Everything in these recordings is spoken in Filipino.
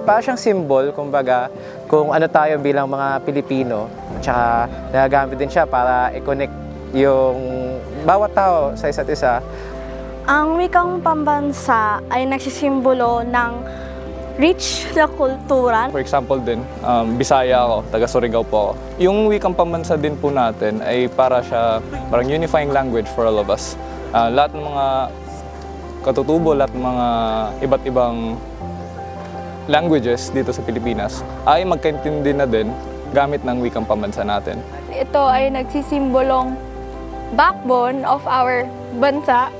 para siyang symbol, kumbaga, kung ano tayo bilang mga Pilipino. Tsaka nagagamit din siya para i-connect yung bawat tao sa isa't isa. Ang wikang pambansa ay nagsisimbolo ng rich na kultura. For example din, um, Bisaya ako, taga Surigao po ako. Yung wikang pambansa din po natin ay para siya, parang unifying language for all of us. Ah, lahat ng mga katutubo, lahat ng mga iba't ibang languages dito sa Pilipinas ay magkaintindi na din gamit ng wikang pambansa natin. Ito ay nagsisimbolong backbone of our bansa.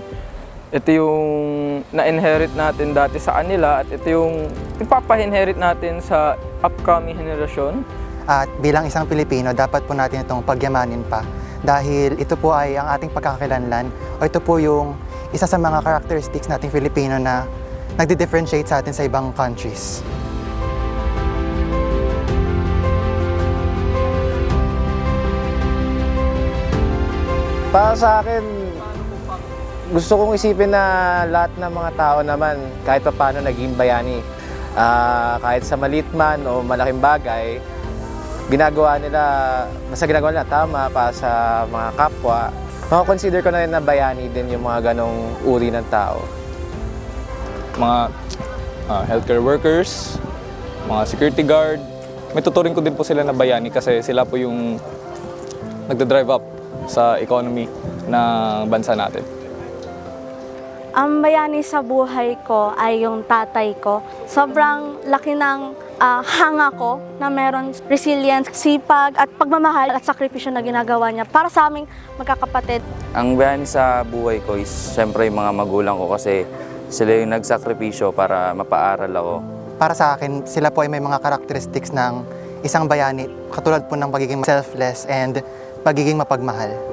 Ito yung na-inherit natin dati sa kanila at ito yung ipapa-inherit natin sa upcoming henerasyon. At bilang isang Pilipino, dapat po natin itong pagyamanin pa dahil ito po ay ang ating pagkakakilanlan o ito po yung isa sa mga characteristics nating Filipino na nagdi-differentiate sa atin sa ibang countries. Para sa akin, gusto kong isipin na lahat ng mga tao naman, kahit pa paano naging bayani, Ah, kahit sa maliit man o malaking bagay, ginagawa nila, basta ginagawa nila tama para sa mga kapwa. Makakonsider ko na rin na bayani din yung mga ganong uri ng tao. Mga ah, healthcare workers, mga security guard. May tuturing ko din po sila na bayani kasi sila po yung nagda-drive up sa economy ng bansa natin. Ang bayani sa buhay ko ay yung tatay ko. Sobrang laki ng ah, hanga ko na meron resilience, sipag at pagmamahal at sakripisyo na ginagawa niya para sa aming magkakapatid. Ang bayani sa buhay ko is syempre yung mga magulang ko kasi sila yung nagsakripisyo para mapaaral ako. Para sa akin, sila po ay may mga characteristics ng isang bayani, katulad po ng pagiging selfless and pagiging mapagmahal.